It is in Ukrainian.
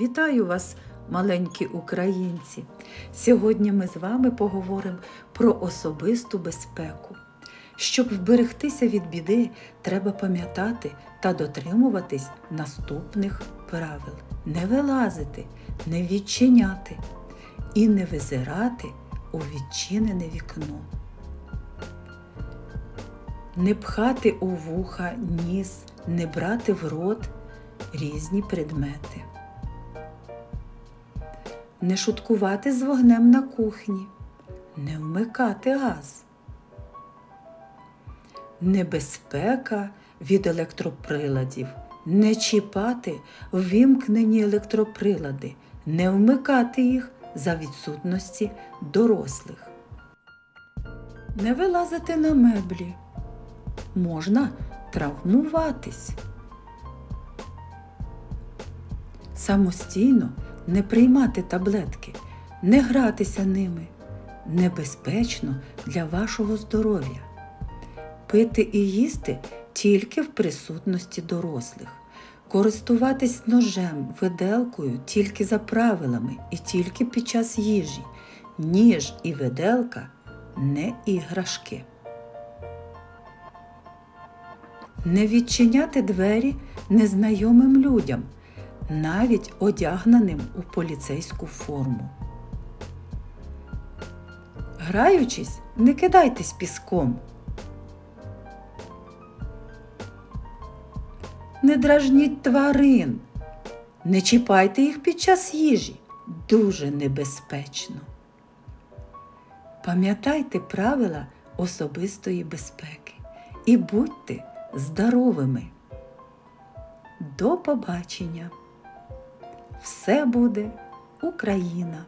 Вітаю вас, маленькі українці! Сьогодні ми з вами поговоримо про особисту безпеку. Щоб вберегтися від біди, треба пам'ятати та дотримуватись наступних правил: не вилазити, не відчиняти і не визирати у відчинене вікно. Не пхати у вуха, ніс, не брати в рот різні предмети. Не шуткувати з вогнем на кухні, не вмикати газ. Небезпека від електроприладів, не чіпати ввімкнені електроприлади, не вмикати їх за відсутності дорослих. Не вилазити на меблі. Можна травмуватись. Самостійно не приймати таблетки, не гратися ними. Небезпечно для вашого здоров'я. Пити і їсти тільки в присутності дорослих. Користуватись ножем, виделкою тільки за правилами і тільки під час їжі. Ніж і виделка не іграшки. Не відчиняти двері незнайомим людям, навіть одягненим у поліцейську форму. Граючись, не кидайтесь піском. Не дражніть тварин, не чіпайте їх під час їжі. Дуже небезпечно. Пам'ятайте правила особистої безпеки і будьте здоровими. До побачення! Все буде Україна!